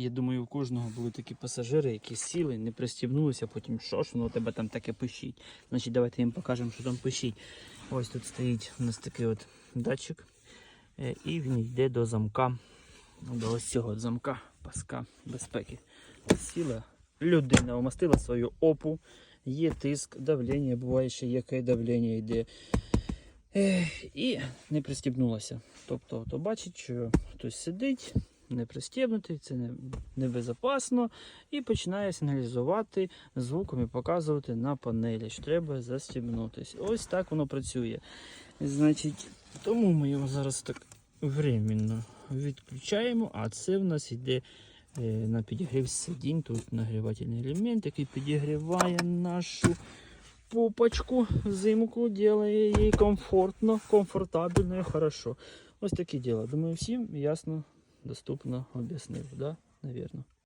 Я думаю, у кожного були такі пасажири, які сіли, не пристібнулися, потім що ж воно тебе там таке пишіть. Значить, давайте їм покажемо, що там пишіть. Ось тут стоїть у нас такий от датчик. е, І він йде до замка, до ось цього замка паска безпеки. Сіла людина, умастила свою опу, є тиск, давлення, буває ще яке давлення йде. І не пристібнулася. Тобто, то бачить, що хтось сидить, не пристібнутий, це небезпечно, і починає сигналізувати звуком і показувати на панелі, що треба застібнутися. Ось так воно працює. Значить, тому ми його зараз так временно відключаємо, а це в нас йде е, на підігрів сидінь. Тут нагрівательний елемент, який підігріває нашу попочку взимку, делає їй комфортно, комфортабельно і хорошо. Ось такі діла. Думаю, всім ясно, доступно об'яснив, да? Навірно.